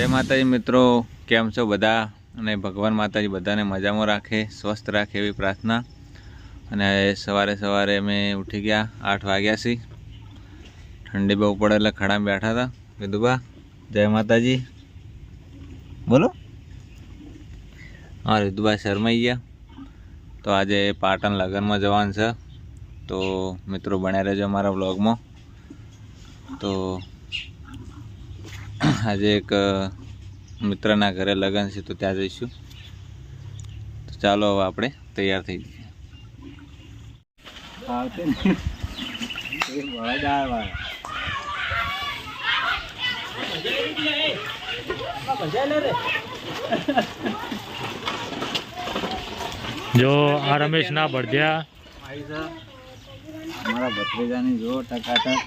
જય માતાજી મિત્રો, કેમ છો બધા? અને ભગવાન માતાજી બધાને મજામાં રાખે, સ્વસ્થ રાખે એવી પ્રાર્થના. અને સવારે સવારે અમે ઉઠી ગયા, આઠ વાગ્યા છીએ ઠંડી બહુ પડે એટલે ખડામાં બેઠા હતા. બા, જય માતાજી. બોલો. હા રિતુબા શર્માઈ ગયા. તો આજે પાટણ લગ્નમાં જવાનું છે. તો મિત્રો બન્યા રહેજો અમારા વ્લોગમાં. તો આજે એક મિત્રના ઘરે લગ્ન છે તો ત્યાં જઈશું. તો ચાલો હવે આપણે તૈયાર થઈ જઈએ. જો આ રમેશ ના ભરજ્યા અમારા ભત્રીજાની જો ટકાટક.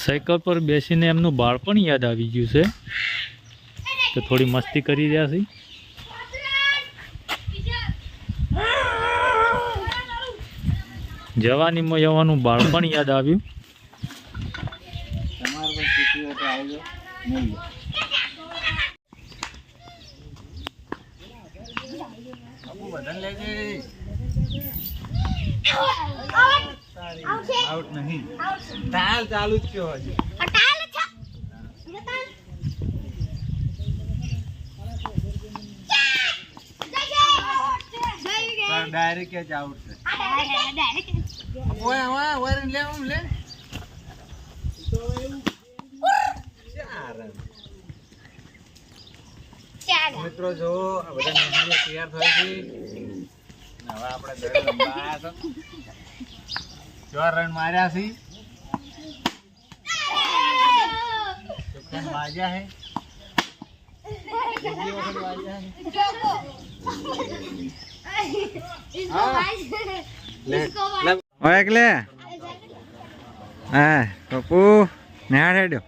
સાયકલ પર બેસીને એમનું બાળપણ યાદ આવી ગયું છે. તો થોડી મસ્તી કરી રહ્યા છે. જવાનીમાં જવાનું બાળપણ યાદ આવ્યું. તમારે પણ શીખવી હોય તો આવજો નહીં બાપુ બધાને લેજે આઉટ નહીં. તાલ ચાલુ જ કયો હજી. ડાયરેક્ટ જ આઉટ છે. ઓય ઓય ઓય લે આમ લે. ચાર મિત્રો જો આ બધા નિહાળીઓ તૈયાર થાય છે. હવે આપણે જો રન માર્યા છે. બાજા હે? એકલે? હા પપ્પુ નિહાળ હેડ્યો.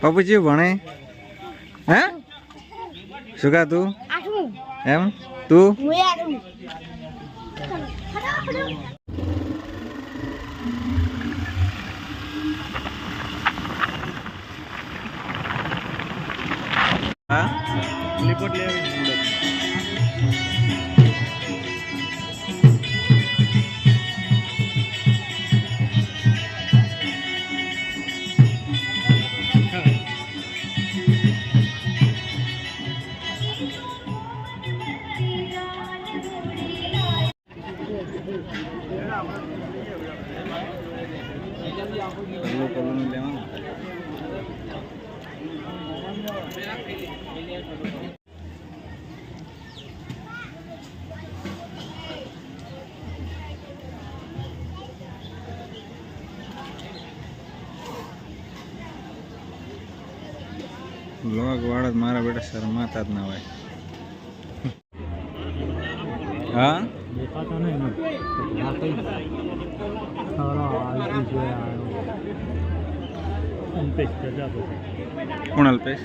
પપ્પુ ચીવ ભણે? હે? શું કા તું? એમ? તું? ఇంకోటి ఏమి ఉండదు పళ్ళు పళ్ళు మిల్లేమా લોગ વાળા મારા બેટા શરમાતા જ ના હોય. હા? કોણ અલ્પેશ?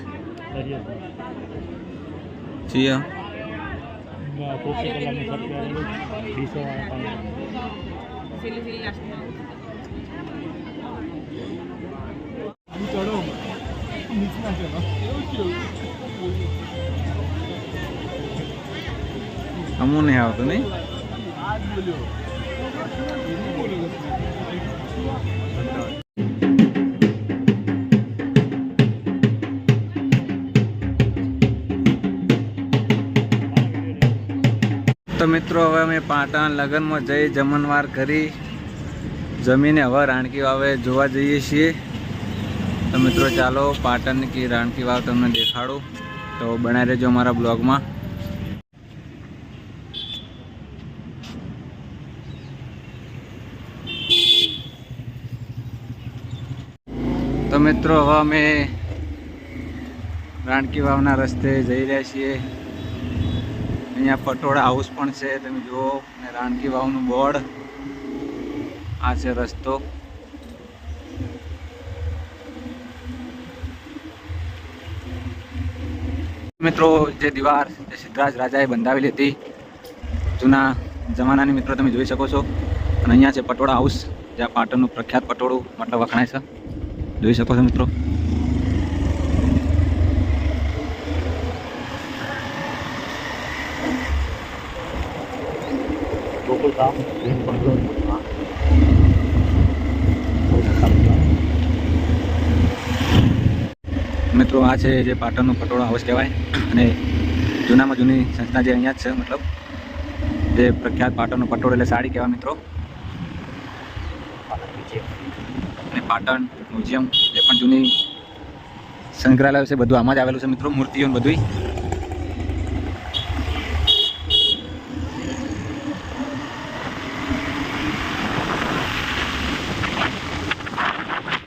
ચિયા કોશી કલાકની સત્યાવીસ ડીસો વાળા અમુ નહીં આવતું નહીં? તો મિત્રો, હવે અમે પાટણ લગ્નમાં જઈ જમણવાર કરી. જમીને હવે રાણકી વાવે જોવા જઈએ છીએ. તો મિત્રો ચાલો પાટણની કે રાણકી વાવ તમને દેખાડું. તો બનાવી રહેજો અમારા બ્લોગમાં. તો મિત્રો હવે અમે રાણકી વાવના રસ્તે જઈ રહ્યા છીએ. અહીંયા પટોળા હાઉસ પણ છે, તમે જુઓ. અને રાણકી વાવનું બોર્ડ. આ છે રસ્તો. મિત્રો, જે દીવાર જે સિદ્ધરાજ રાજાએ બંધાવેલી હતી, જૂના જમાનાની મિત્રો તમે જોઈ શકો છો. અને અહીંયા છે પટોળા હાઉસ જ્યાં પાટણનું પ્રખ્યાત પટોળું મતલબ વખણાય છે. જોઈ શકો છો મિત્રો. મિત્રો, આ છે જે પાટણનું પટોળા હાઉસ કહેવાય. અને જૂનામાં જૂની સંસ્થા જે અહીંયા જ છે, મતલબ જે પ્રખ્યાત પાટણનું પટોળ એટલે સાડી કહેવાય મિત્રો. અને પાટણ મ્યુઝિયમ જે પણ જૂની સંગ્રહાલય છે, બધું આમાં જ આવેલું છે મિત્રો, મૂર્તિઓ બધું